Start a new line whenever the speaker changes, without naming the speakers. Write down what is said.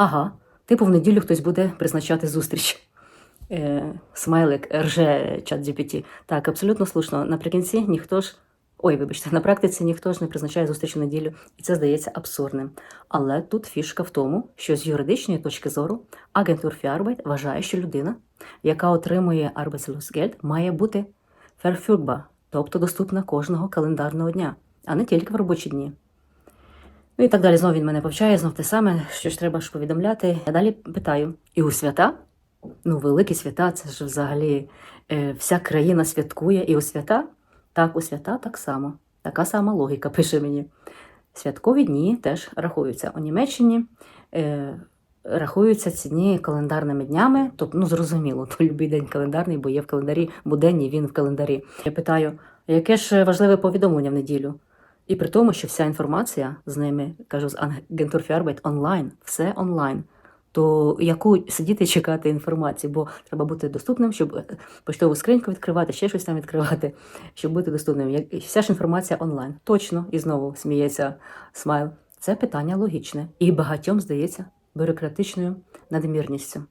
Ага, типу в неділю хтось буде призначати зустріч. Е, смайлик рже чат GPT. Так, абсолютно слушно. Наприкінці ніхто ж. Ой, вибачте, на практиці ніхто ж не призначає зустріч у неділю, і це здається абсурдним. Але тут фішка в тому, що з юридичної точки зору агентур Фіарбайт вважає, що людина, яка отримує Arbeitslosengeld, має бути verfügbar, тобто доступна кожного календарного дня, а не тільки в робочі дні. Ну і так далі. Знову він мене повчає, знов те саме, що ж треба ж повідомляти. Я далі питаю: і у свята? Ну, великі свята, це ж взагалі е, вся країна святкує, і у свята? Так, у свята так само. Така сама логіка пише мені. Святкові дні теж рахуються. У Німеччині е, рахуються ці дні календарними днями. Тобто, ну зрозуміло, то будь-який день календарний, бо є в календарі буденні, він в календарі. Я питаю, яке ж важливе повідомлення в неділю? І при тому, що вся інформація з ними, кажу, з агентур онлайн, все онлайн. То яку сидіти і чекати інформації, бо треба бути доступним, щоб е, поштову скриньку відкривати, ще щось там відкривати, щоб бути доступним. Вся ж інформація онлайн. Точно, і знову сміється смайл. Це питання логічне і багатьом здається бюрократичною надмірністю.